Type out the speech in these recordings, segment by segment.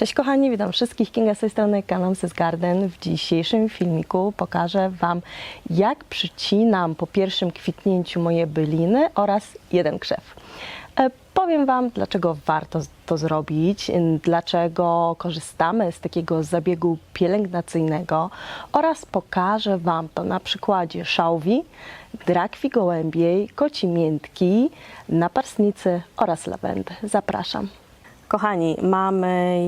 Cześć kochani, witam wszystkich. Kinga z tej strony, kanał Sys Garden. W dzisiejszym filmiku pokażę Wam, jak przycinam po pierwszym kwitnięciu moje byliny oraz jeden krzew. E, Powiem Wam, dlaczego warto to zrobić, dlaczego korzystamy z takiego zabiegu pielęgnacyjnego oraz pokażę Wam to na przykładzie szałwi, drakwi gołębiej, koci miętki, naparsnicy oraz lawendy. Zapraszam. Kochani, mamy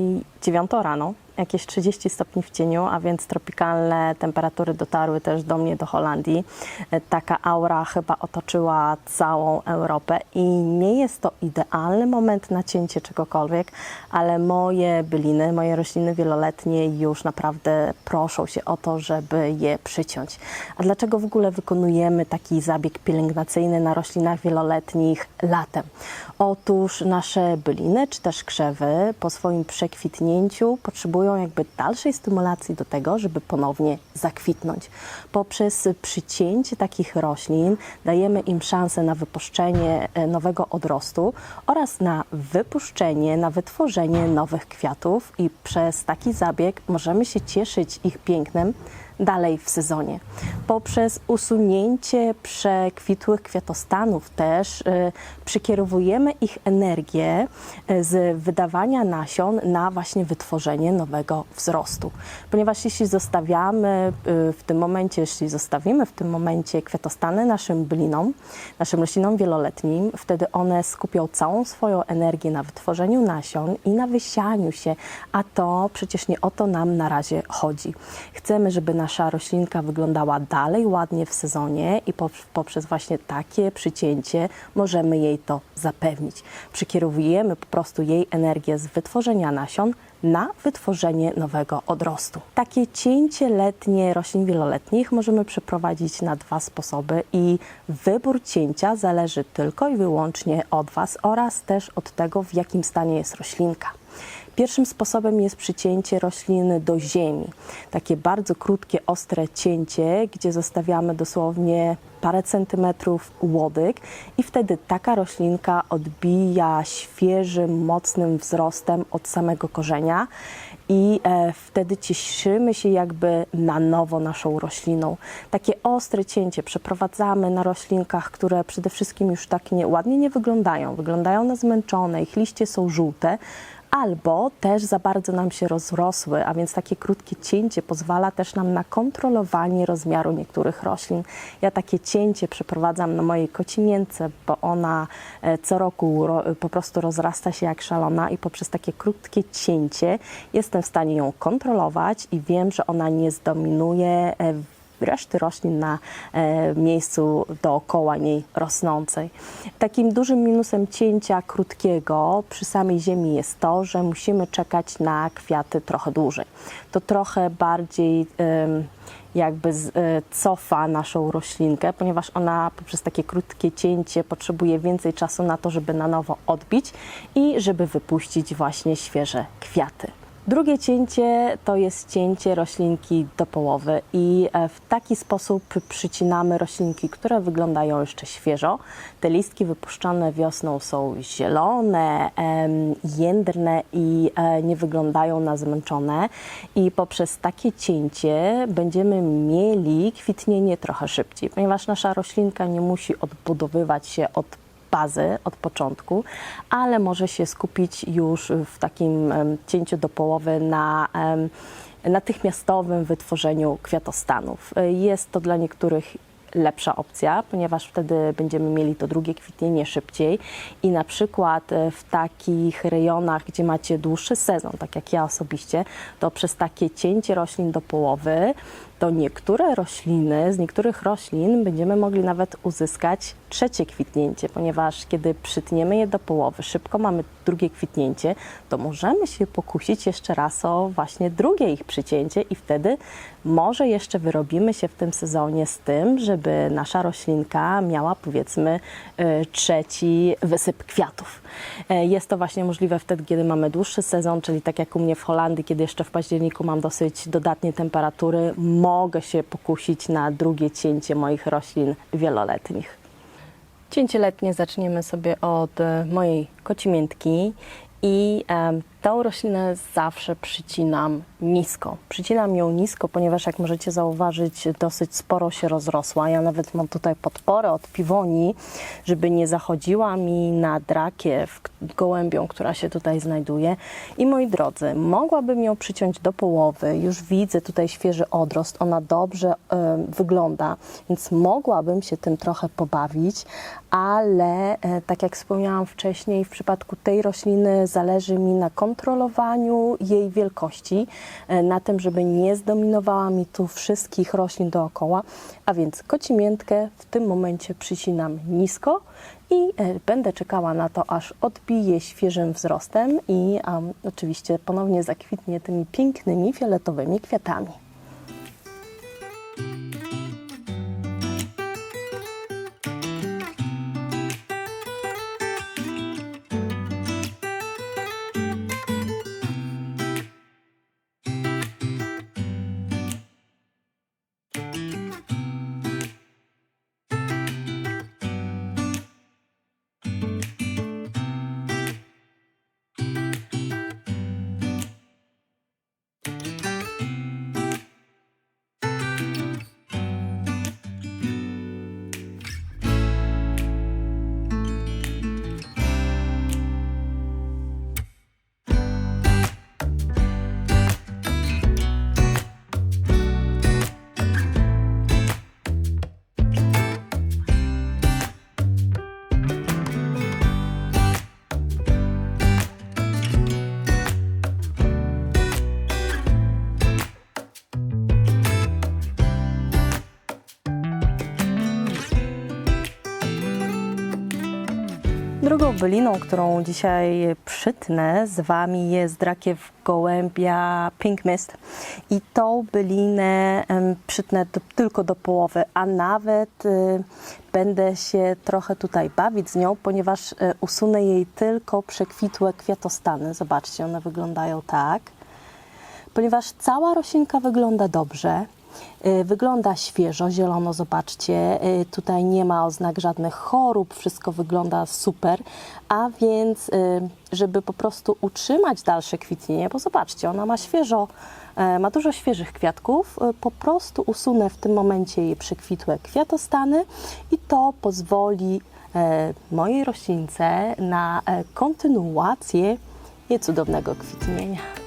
9 rano, jakieś 30 stopni w cieniu, a więc tropikalne temperatury dotarły też do mnie, do Holandii. E, Taka aura chyba otoczyła całą Europę i nie jest to idealny moment na cięcie czegokolwiek, ale moje byliny, moje rośliny wieloletnie już naprawdę proszą się o to, żeby je przyciąć. A dlaczego w ogóle wykonujemy taki zabieg pielęgnacyjny na roślinach wieloletnich latem? Otóż nasze byliny czy też krzewy po swoim przekwitnięciu potrzebują jakby dalszej stymulacji do tego, żeby ponownie zakwitnąć. Poprzez przycięcie takich roślin dajemy im szansę na wypuszczenie e, nowego odrostu oraz na wypuszczenie, na wytworzenie nowych kwiatów i przez taki zabieg możemy się cieszyć ich pięknem dalej w sezonie. Poprzez usunięcie przekwitłych kwiatostanów też y, przekierowujemy ich energię y, z wydawania nasion na właśnie wytworzenie nowego wzrostu. Ponieważ jeśli zostawiamy y, w tym momencie, jeśli zostawimy w tym momencie kwiatostany naszym bylinom, naszym roślinom wieloletnim, wtedy one skupią całą swoją energię na wytworzeniu nasion i na wysianiu się, a to przecież nie o to nam na razie chodzi. Chcemy, żeby nasza roślinka wyglądała dalej ładnie w sezonie i pop- poprzez właśnie takie przycięcie możemy jej to zapewnić. Przekierowujemy po prostu jej energię z wytworzenia nasion na wytworzenie nowego odrostu. Takie cięcie letnie roślin wieloletnich możemy przeprowadzić na dwa sposoby i wybór cięcia zależy tylko i wyłącznie od Was oraz też od tego, w jakim stanie jest roślinka. Pierwszym sposobem jest przycięcie rośliny do ziemi. Takie bardzo krótkie, ostre cięcie, gdzie zostawiamy dosłownie parę centymetrów łodyg i wtedy taka roślinka odbija świeżym, mocnym wzrostem od samego korzenia i e, wtedy cieszymy się jakby na nowo naszą rośliną. Takie ostre cięcie przeprowadzamy na roślinkach, które przede wszystkim już tak nie, ładnie nie wyglądają. Wyglądają na zmęczone, ich liście są żółte, albo też za bardzo nam się rozrosły, a więc takie krótkie cięcie pozwala też nam na kontrolowanie rozmiaru niektórych roślin. Ja takie cięcie przeprowadzam na mojej kocimięce, bo ona e, co roku ro, po prostu rozrasta się jak szalona i poprzez takie krótkie cięcie jestem w stanie ją kontrolować i wiem, że ona nie zdominuje e, reszty roślin na e, miejscu dookoła niej rosnącej. Takim dużym minusem cięcia krótkiego przy samej ziemi jest to, że musimy czekać na kwiaty trochę dłużej. To trochę bardziej jakby e, cofa naszą roślinkę, ponieważ ona poprzez takie krótkie cięcie potrzebuje więcej czasu na to, żeby na nowo odbić i żeby wypuścić właśnie świeże kwiaty. Drugie cięcie to jest cięcie roślinki do połowy i e, w taki sposób przycinamy roślinki, które wyglądają jeszcze świeżo. Te listki wypuszczane wiosną są zielone, jędrne i e, nie wyglądają na zmęczone i poprzez takie cięcie będziemy mieli kwitnienie trochę szybciej, ponieważ nasza roślinka nie musi odbudowywać się od bazy od początku, ale może się skupić już w takim cięciu do połowy na natychmiastowym wytworzeniu kwiatostanów. Jest to dla niektórych lepsza opcja, ponieważ wtedy będziemy mieli to drugie kwitnienie szybciej i na przykład e, w takich rejonach, gdzie macie dłuższy sezon, tak jak ja osobiście, to przez takie cięcie roślin do połowy, to niektóre rośliny, z niektórych roślin będziemy mogli nawet uzyskać trzecie kwitnięcie, ponieważ kiedy przytniemy je do połowy, szybko mamy drugie kwitnięcie, to możemy się pokusić jeszcze raz o właśnie drugie ich przycięcie i wtedy może jeszcze wyrobimy się w tym sezonie z tym, żeby nasza roślinka miała powiedzmy y, trzeci wysyp kwiatów. E, Jest to właśnie możliwe wtedy, kiedy mamy dłuższy sezon, czyli tak jak u mnie w Holandii, kiedy jeszcze w październiku mam dosyć dodatnie temperatury, mogę się pokusić na drugie cięcie moich roślin wieloletnich. Cięcie letnie zaczniemy sobie od e, mojej kocimiętki i Tą roślinę zawsze przycinam nisko. Przycinam ją nisko, ponieważ jak możecie zauważyć, dosyć sporo się rozrosła. Ja nawet mam tutaj podporę od piwoni, żeby nie zachodziła mi na drakiew gołębią, która się tutaj znajduje. I moi drodzy, mogłabym ją przyciąć do połowy. Już widzę tutaj świeży odrost. Ona dobrze e, wygląda, więc mogłabym się tym trochę pobawić, ale e, tak jak wspomniałam wcześniej, w przypadku tej rośliny zależy mi na kontrolowaniu jej wielkości, e, na tym, żeby nie zdominowała mi tu wszystkich roślin dookoła, a więc kocimiętkę w tym momencie przycinam nisko i e, będę czekała na to, aż odbije świeżym wzrostem i um, oczywiście ponownie zakwitnie tymi pięknymi fioletowymi kwiatami. Byliną, którą dzisiaj przytnę z Wami jest drakiew gołębia Pink Mist. I tą bylinę przytnę do, tylko do połowy, a nawet y, będę się trochę tutaj bawić z nią, ponieważ y, usunę jej tylko przekwitłe kwiatostany. Zobaczcie, one wyglądają tak. Ponieważ cała roślinka wygląda dobrze, wygląda świeżo, zielono, zobaczcie, y, tutaj nie ma oznak żadnych chorób, wszystko wygląda super, a więc, y, żeby po prostu utrzymać dalsze kwitnienie, bo zobaczcie, ona ma świeżo, e, ma dużo świeżych kwiatków, po prostu usunę w tym momencie jej przekwitłe kwiatostany i to pozwoli e, mojej roślince na e, kontynuację jej cudownego kwitnienia.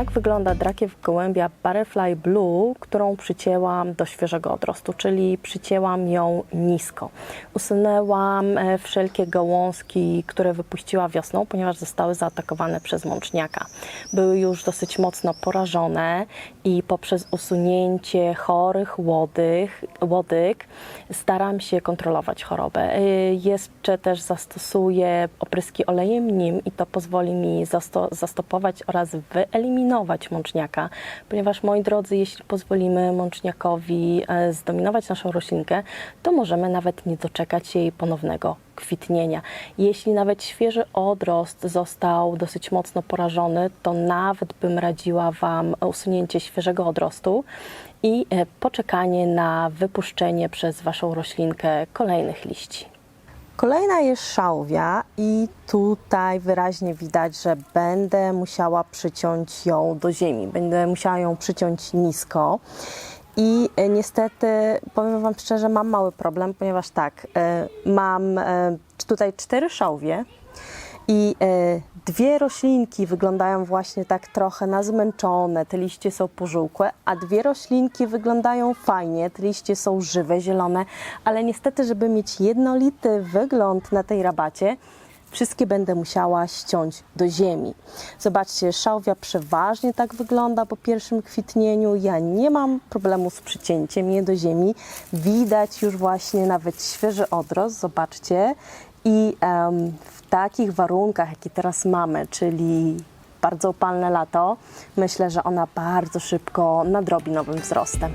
Tak wygląda drakiew gołębia Butterfly Blue, którą przycięłam do świeżego odrostu, czyli przycięłam ją nisko. Usunęłam e, wszelkie gałązki, które wypuściła wiosną, ponieważ zostały zaatakowane przez mączniaka. Były już dosyć mocno porażone i poprzez usunięcie chorych łodych, łodyg staram się kontrolować chorobę. E, Jeszcze też zastosuję opryski olejem nim i to pozwoli mi zasto- zastopować oraz wyeliminować mączniaka, ponieważ moi drodzy, jeśli pozwolimy mączniakowi e, zdominować naszą roślinkę, to możemy nawet nie doczekać jej ponownego kwitnienia. Jeśli nawet świeży odrost został dosyć mocno porażony, to nawet bym radziła Wam usunięcie świeżego odrostu i e, poczekanie na wypuszczenie przez Waszą roślinkę kolejnych liści. Kolejna jest szałwia i tutaj wyraźnie widać, że będę musiała przyciąć ją do ziemi. Będę musiała ją przyciąć nisko. I e, niestety, powiem Wam szczerze, mam mały problem, ponieważ tak, e, mam e, tutaj cztery szałwie i dwie roślinki wyglądają właśnie tak trochę na zmęczone, te liście są pożółkłe, a dwie roślinki wyglądają fajnie, te liście są żywe, zielone, ale niestety, żeby mieć jednolity wygląd na tej rabacie, wszystkie będę musiała ściąć do ziemi. Zobaczcie, szałwia przeważnie tak wygląda po pierwszym kwitnieniu. Ja nie mam problemu z przycięciem jej do ziemi. Widać już właśnie nawet świeży odrost, zobaczcie. I em, w takich warunkach, jakie teraz mamy, czyli bardzo upalne lato, myślę, że ona bardzo szybko nadrobi nowym wzrostem.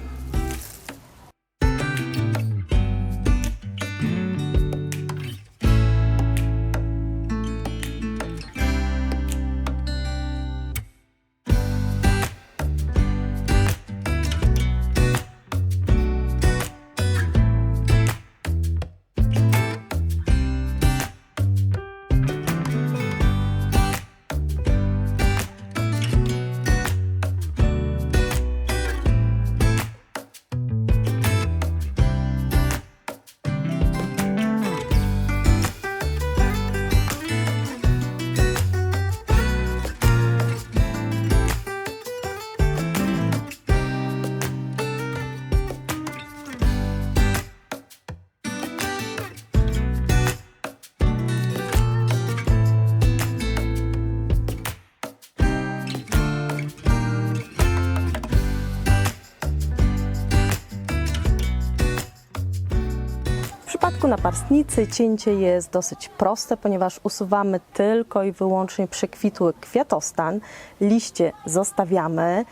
Przypadku naparstnicy cięcie jest dosyć proste, ponieważ usuwamy tylko i wyłącznie przekwitły kwiatostan, liście zostawiamy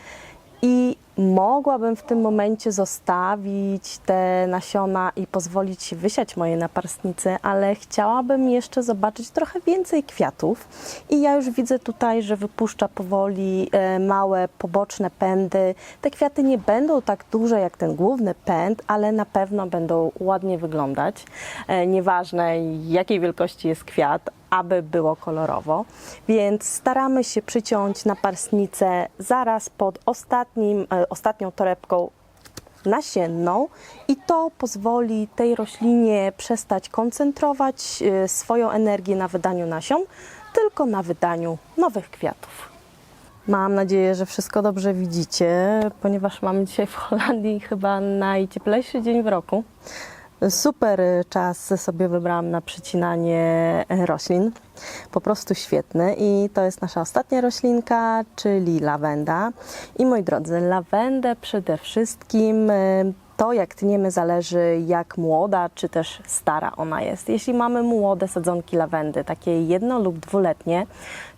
i mogłabym w tym momencie zostawić te nasiona i pozwolić wysiać moje naparstnice, ale chciałabym jeszcze zobaczyć trochę więcej kwiatów i ja już widzę tutaj, że wypuszcza powoli e, małe poboczne pędy. Te kwiaty nie będą tak duże jak ten główny pęd, ale na pewno będą ładnie wyglądać. E, Nieważne jakiej wielkości jest kwiat, aby było kolorowo. Więc staramy się przyciąć naparstnicę zaraz pod ostatnim, e, ostatnią torebką nasienną i to pozwoli tej roślinie przestać koncentrować e, swoją energię na wydaniu nasion, tylko na wydaniu nowych kwiatów. Mam nadzieję, że wszystko dobrze widzicie, ponieważ mamy dzisiaj w Holandii chyba najcieplejszy dzień w roku. Super czas sobie wybrałam na przycinanie roślin. Po prostu świetny. I to jest nasza ostatnia roślinka, czyli lawenda. I moi drodzy, lawendę przede wszystkim y, to jak tniemy zależy jak młoda czy też stara ona jest. Jeśli mamy młode sadzonki lawendy, takie jedno lub dwuletnie,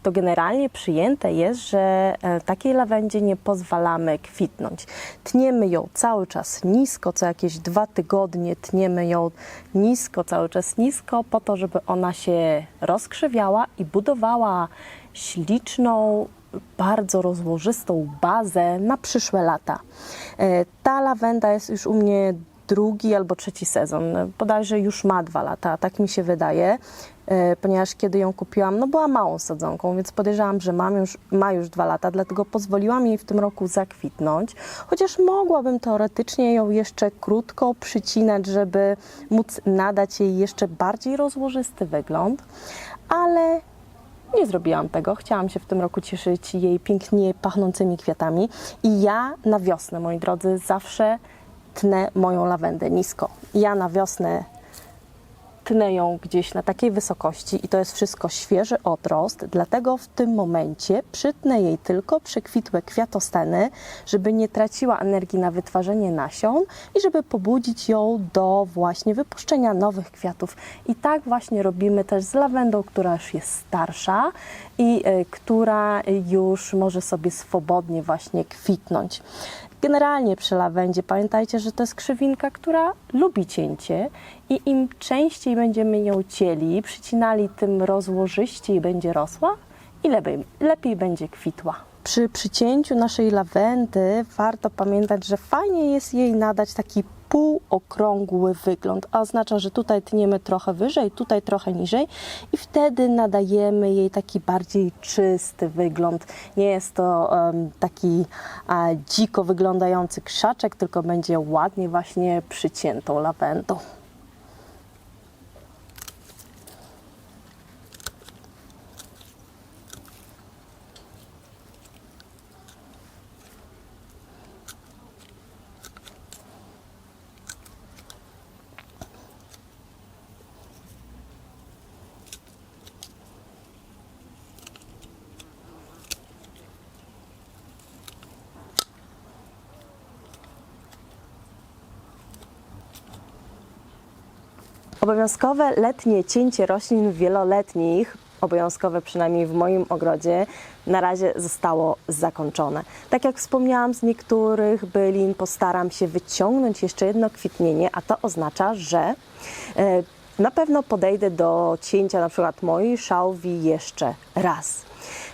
to generalnie przyjęte jest, że e, takiej lawendzie nie pozwalamy kwitnąć. Tniemy ją cały czas nisko, co jakieś dwa tygodnie tniemy ją nisko, cały czas nisko, po to, żeby ona się rozkrzywiała i budowała śliczną, bardzo rozłożystą bazę na przyszłe lata. E, Ta lawenda jest już u mnie drugi albo trzeci sezon. Bodajże już ma dwa lata, tak mi się wydaje, e, ponieważ kiedy ją kupiłam, no była małą sadzonką, więc podejrzewam, że mam już, ma już dwa lata, dlatego pozwoliłam jej w tym roku zakwitnąć. Chociaż mogłabym teoretycznie ją jeszcze krótko przycinać, żeby móc nadać jej jeszcze bardziej rozłożysty wygląd, ale nie zrobiłam tego. Chciałam się w tym roku cieszyć jej pięknie pachnącymi kwiatami. I ja na wiosnę, moi drodzy, zawsze tnę moją lawendę nisko. Ja na wiosnę tnę ją gdzieś na takiej wysokości i to jest wszystko świeży odrost, dlatego w tym momencie przytnę jej tylko przekwitłe kwiatostany, żeby nie traciła energii na wytwarzanie nasion i żeby pobudzić ją do właśnie wypuszczenia nowych kwiatów. I tak właśnie robimy też z lawendą, która już jest starsza i y, która już może sobie swobodnie właśnie kwitnąć. Generalnie przy lawendzie pamiętajcie, że to jest krzywinka, która lubi cięcie i im częściej będziemy ją cieli, przycinali, tym rozłożyściej będzie rosła i lepiej, lepiej będzie kwitła. Przy przycięciu naszej lawendy warto pamiętać, że fajnie jest jej nadać taki półokrągły wygląd, a oznacza, że tutaj tniemy trochę wyżej, tutaj trochę niżej i wtedy nadajemy jej taki bardziej czysty wygląd. Nie jest to em, taki a, dziko wyglądający krzaczek, tylko będzie ładnie właśnie przyciętą lawendą. Obowiązkowe letnie cięcie roślin wieloletnich, obowiązkowe przynajmniej w moim ogrodzie, na razie zostało zakończone. Tak jak wspomniałam, z niektórych bylin postaram się wyciągnąć jeszcze jedno kwitnienie, a to oznacza, że e, na pewno podejdę do cięcia na przykład mojej szałwi jeszcze raz.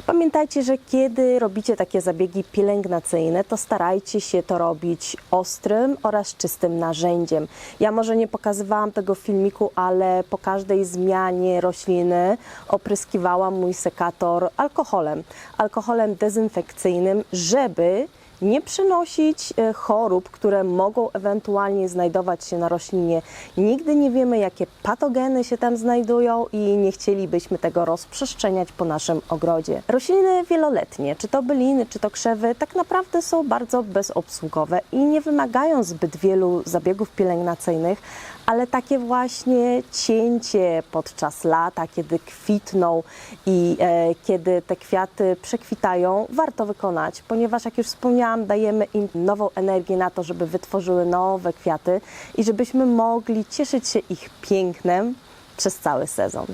Pamiętajcie, że kiedy robicie takie zabiegi pielęgnacyjne, to starajcie się to robić ostrym oraz czystym narzędziem. Ja może nie pokazywałam tego w filmiku, ale po każdej zmianie rośliny opryskiwałam mój sekator alkoholem, alkoholem dezynfekcyjnym, żeby nie przynosić e, chorób, które mogą ewentualnie znajdować się na roślinie. Nigdy nie wiemy, jakie patogeny się tam znajdują i nie chcielibyśmy tego rozprzestrzeniać po naszym ogrodzie. Rośliny wieloletnie, czy to byliny, czy to krzewy, tak naprawdę są bardzo bezobsługowe i nie wymagają zbyt wielu zabiegów pielęgnacyjnych, ale takie właśnie cięcie podczas lata, kiedy kwitną i e, kiedy te kwiaty przekwitają, warto wykonać, ponieważ jak już wspomniałam, dajemy im nową energię na to, żeby wytworzyły nowe kwiaty i żebyśmy mogli cieszyć się ich pięknem przez cały sezon.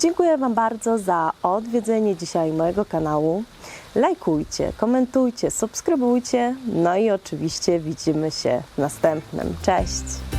Dziękuję Wam bardzo za odwiedzenie dzisiaj mojego kanału. Lajkujcie, komentujcie, subskrybujcie, no i oczywiście widzimy się w następnym. Cześć!